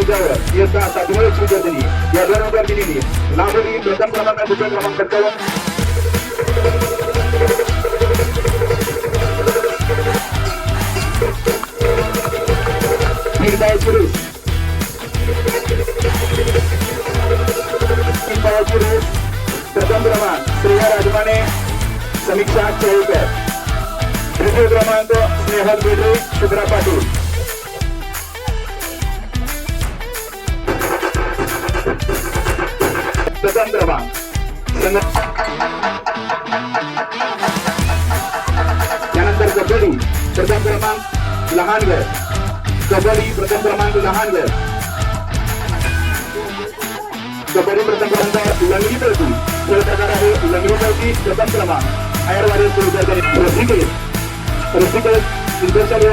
मुद्द्यावर इयत्ता सातवी विद्यार्थ्यांनी या दोन विद्यार्थिनींनी लाभली प्रथम क्रमांक दुसऱ्या क्रमांकावर निर्भय पुरुष. निर्भय पुरुष. प्रथम क्रमांक श्रेया राजमाने. समीक्षा केळकर तृतीय क्रमांक स्नेहल बेडरे शुभ्रा पाटील. प्रथम क्रमांक लहान घर कबड्डी प्रथम क्रमांक लहान घर कबड्डी प्रथम क्रमांक लंगडी पळती खेळ प्रकार आहे लंगडी पळती प्रथम क्रमांक. आयरवाडी सुरू रसिकेश. रसिकेश इंद्रचर्य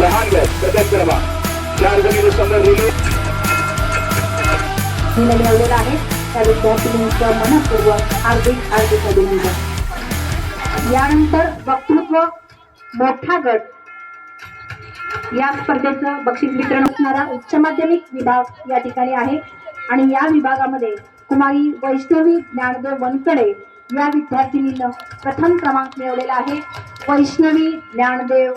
लहान गट प्रथम क्रमांक. चार जणी समोर रिले. मिळवलेला आहे. त्या विद्यार्थिनींचं मनपूर्वक हार्दिक हार्दिक अभिनंदन. यानंतर वक्तृत्व मोठा गट. या स्पर्धेचं बक्षीस वितरण असणारा उच्च माध्यमिक विभाग या ठिकाणी आहे. आणि या विभागामध्ये कुमारी वैष्णवी ज्ञानदेव वनकडे या विद्यार्थिनीनं प्रथम क्रमांक मिळवलेला आहे. वैष्णवी ज्ञानदेव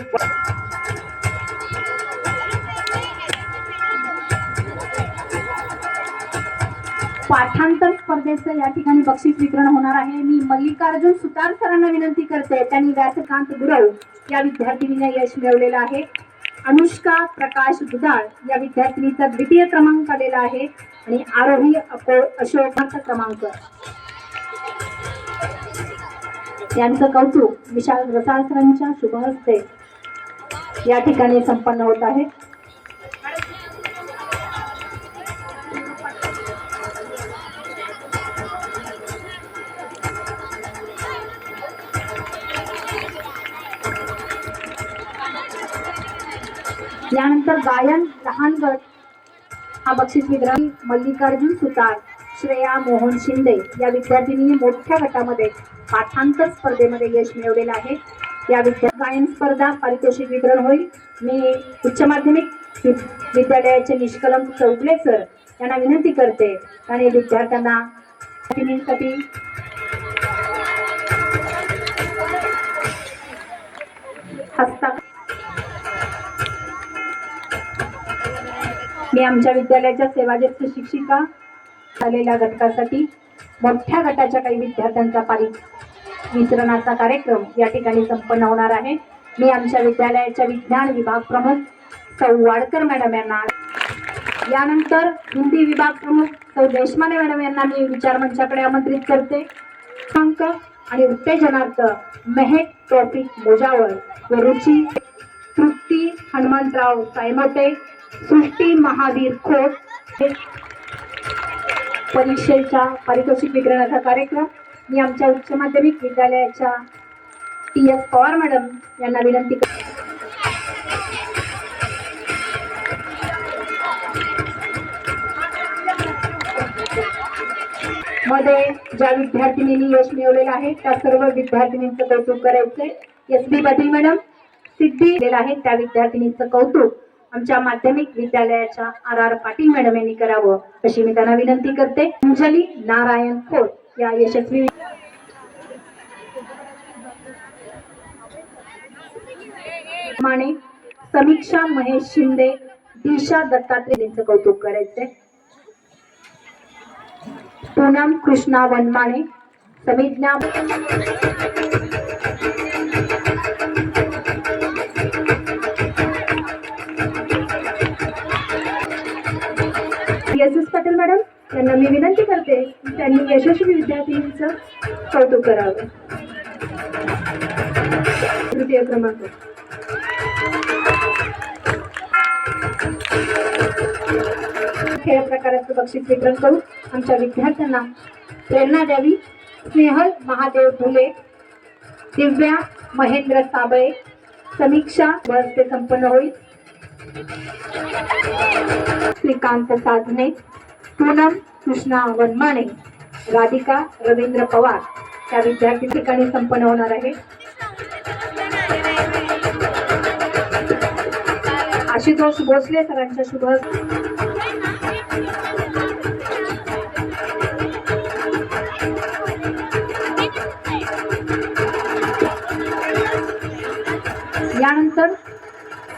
पाठांतर स्पर्धेचं या ठिकाणी बक्षीस वितरण होणार आहे. मी मल्लिकार्जुन सुतार सरांना विनंती करते. त्यांनी व्यासकांत गुरव या विद्यार्थिनीने यश मिळवलेलं आहे. अनुष्का प्रकाश दुधाळ या विद्यार्थिनीचा द्वितीय क्रमांक आलेला आहे आणि आरोही अशोकांचा क्रमांक. यांचं कौतुक विशाल रसाळ सरांच्या शुभ हस्ते या ठिकाणी संपन्न होत आहे. यानंतर गायन लहान गट हा बक्षीस वितरण मल्लिकार्जुन सुतार श्रेया मोहन शिंदे या विद्यार्थिनी मोठ्या गटामध्ये पाठांतर स्पर्धेमध्ये यश मिळवलेलं आहे. या विद्या गायन स्पर्धा पारितोषिक वितरण होईल. मी उच्च माध्यमिक वि- विद्यालयाचे निष्कलंक चौगले सर यांना विनंती करते आणि विद्यार्थ्यांना मी आमच्या विद्यालयाच्या सेवाज्येष्ठ शिक्षिका झालेल्या घटकासाठी मोठ्या गटाच्या काही विद्यार्थ्यांचा पारित वितरणाचा कार्यक्रम या ठिकाणी संपन्न होणार आहे. मी आमच्या विद्यालयाच्या विज्ञान विभाग प्रमुख सौ वाडकर मॅडम यांना यानंतर हिंदी विभाग प्रमुख सौ देशमाने मॅडम यांना मी विचार मंचाकडे आमंत्रित करते. अंक आणि उत्तेजनार्थ मेहक ट्रॉफी मोजावर व रुची तृप्ती हनुमंतराव सायमोटे सृष्टी महावीर खोत परीक्षेच्या पारितोषिक वितरणाचा कार्यक्रम. मी आमच्या उच्च माध्यमिक विद्यालयाच्या टी एस पवार मॅडम यांना विनंती करते. मध्ये ज्या विद्यार्थिनींनी यश मिळवलेलं आहे त्या सर्व विद्यार्थिनींचं कौतुक करायचंय. एस बी पाटील मॅडम सिद्धी दिलेला आहे त्या विद्यार्थिनींचं कौतुक. आमच्या माध्यमिक विद्यालयाच्या आर आर पाटील मॅडम यांनी करावं अशी मी त्यांना विनंती करते. अंजली नारायण खोत या यशस्वी माने समीक्षा महेश शिंदे दिशा दत्तात्रय यांचं कौतुक करायचंय. Poonam Krishna Vanmane Samidnya S S Patil madam यांना मी विनंती करते त्यांनी यशस्वी विद्यार्थ्यांचं कौतुक करावं. तृतीय क्रमांक. खेळ प्रकाराचं बक्षीस वितरण करू आमच्या विद्यार्थ्यांना प्रेरणा द्यावी. स्नेहल महादेव फुले दिव्या महेंद्र साबळे समीक्षा बसते संपन्न होईल. श्रीकांत साधने पूनम कृष्णा वनमाने राधिका रवींद्र पवार. या विद्यार्थी ठिकाणी संपन्न होणार आहे. आशुतोष भोसले सरांच्या शुभ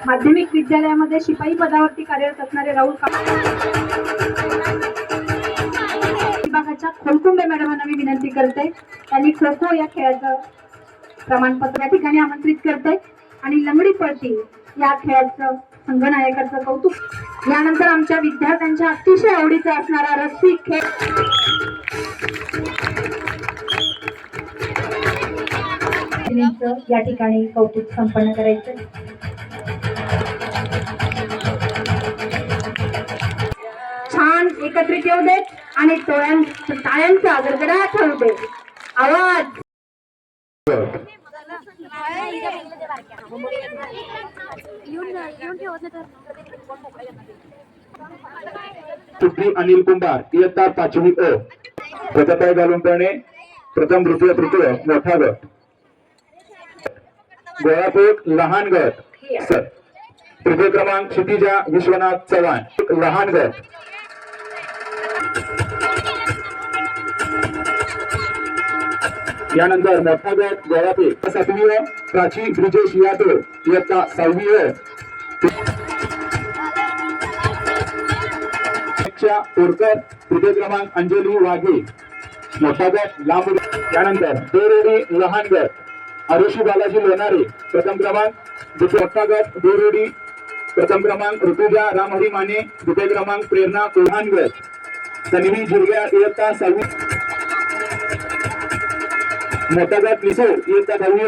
माध्यमिक विद्यालयामध्ये शिपाई पदावरती कार्यरत असणारे राहुल का विभागाच्या खोलकुंबे मॅडमांना मी विनंती करते त्यांनी खो खो या खेळाचं प्रमाणपत्र या ठिकाणी आमंत्रित करते आणि लंगडी पळती या खेळाचं संघनायकाचं कौतुक. यानंतर आमच्या विद्यार्थ्यांच्या अतिशय आवडीचा असणारा रस्सी खेळ या ठिकाणी कौतुक संपन्न करायचं. एकत्रित येऊ देत आणि टाळ्यांचा गडगडाट होऊ देत आवाज. अनिल कुंभार इयत्ता पाचवी अ. प्रथपाय घालून करणे प्रथम तृतीय तृतीय मोठा गट. गोळापूर लहान गट. सर. तृतीय क्रमांक क्षितिजा विश्वनाथ चव्हाण. लहान गट. यानंतर मोठा गट गोळापे सातवी प्राची ब्रिजेश यादव इयत्ता सहावी अ तृतीय क्रमांक अंजली वाघे. मोठा गट लांब यानंतर दोरेडी लहान गट आरुषी बालाजी लोणारे प्रथम क्रमांक द्वितीय मोठा गट दोरेडी प्रथम क्रमांक ऋतुजा रामहरी माने द्वितीय क्रमांक प्रेरणा लहान गट तन्वी झुरग्या इयत्ता सहावी. मोठा गट लिसो इयत्ता दहावी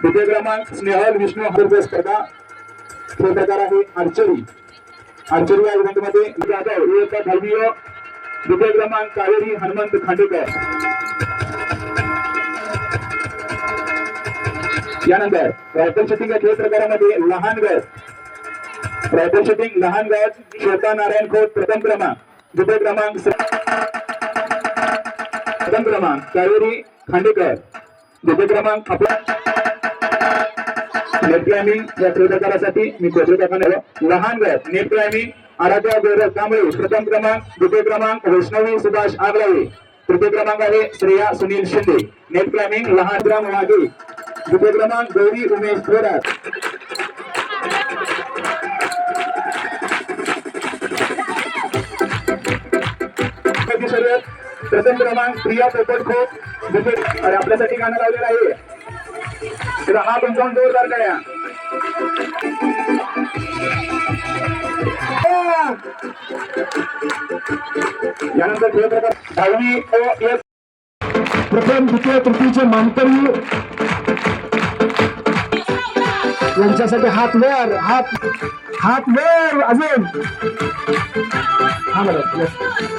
द्वितीय क्रमांक स्नेहल विष्णू हरग स्पर्धा. तो प्रकार आहे आर्चरी आर्चरी या इव्हेंटमध्ये जाधव इयत्ता दहावी द्वितीय क्रमांक कावेरी हनुमंत खांडेकर. यानंतर रायफल शूटिंग या खेळ प्रकारामध्ये लहान गट. रायफल शूटिंग लहान गट श्वेता नारायण खोत प्रथम क्रमांक. द्वितीय क्रमांक प्रथम क्रमांक कावेरी खांडेकर. द्वितीय क्रमांक आपला नेट क्लाइम्बिंग या क्रीडाकारासाठी मी कोचर लहान गट नेट क्लाइम्बिंग आराध्या गौरव कांबळे. प्रथम क्रमांक द्वितीय क्रमांक वैष्णवी सुभाष आगलावे तृतीय क्रमांक आहे श्रेया सुनील शिंदे. नेट क्लाइम्बिंग लहान ग्राम वाघे द्वितीय क्रमांक गौरी उमेश थोरात. प्रथम क्रमांक प्रिया पोपट खोत अरे आपल्यासाठी गाणं लावलेलं आहे. हा तुमचा जोरदार कळ्या यानंतर खेळ प्रकार दहावी ओ एस. प्रथम द्वितीय तृतीयचे मानकरी यांच्यासाठी हात वर हात हात वर अजून. हा बरं.